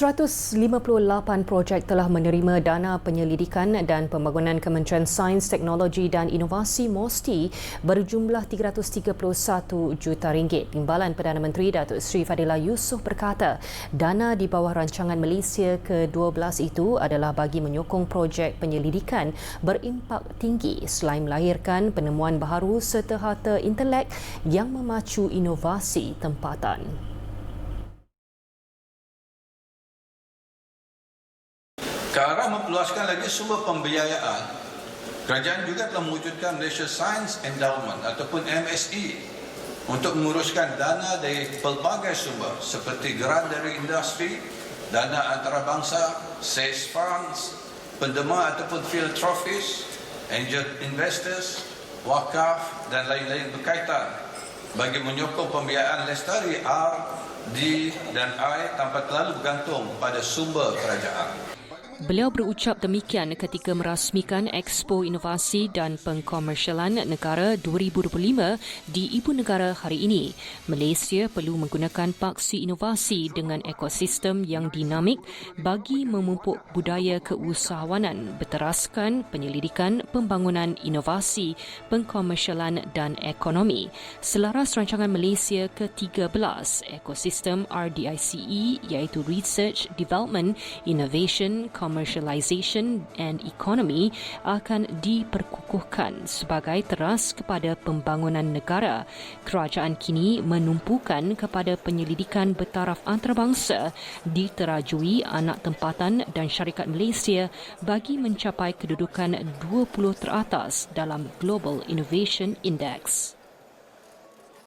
158 projek telah menerima dana penyelidikan dan pembangunan Kementerian Sains, Teknologi dan Inovasi MOSTI berjumlah 331 juta ringgit. Timbalan Perdana Menteri Datuk Seri Fadila Yusof berkata, dana di bawah rancangan Malaysia ke-12 itu adalah bagi menyokong projek penyelidikan berimpak tinggi selain melahirkan penemuan baharu serta harta intelek yang memacu inovasi tempatan. Ke arah memperluaskan lagi sumber pembiayaan, kerajaan juga telah mewujudkan Malaysia Science Endowment ataupun MSE untuk menguruskan dana dari pelbagai sumber seperti geran dari industri, dana antarabangsa, sales funds, pendema ataupun philanthropists, angel investors, wakaf dan lain-lain berkaitan bagi menyokong pembiayaan lestari R, D dan I tanpa terlalu bergantung pada sumber kerajaan. Beliau berucap demikian ketika merasmikan Expo Inovasi dan Pengkomersialan Negara 2025 di Ibu Negara hari ini. Malaysia perlu menggunakan paksi inovasi dengan ekosistem yang dinamik bagi memupuk budaya keusahawanan berteraskan penyelidikan pembangunan inovasi, pengkomersialan dan ekonomi. Selaras rancangan Malaysia ke-13, ekosistem RDICE iaitu Research, Development, Innovation, commercialization and economy akan diperkukuhkan sebagai teras kepada pembangunan negara. Kerajaan kini menumpukan kepada penyelidikan bertaraf antarabangsa diterajui anak tempatan dan syarikat Malaysia bagi mencapai kedudukan 20 teratas dalam Global Innovation Index.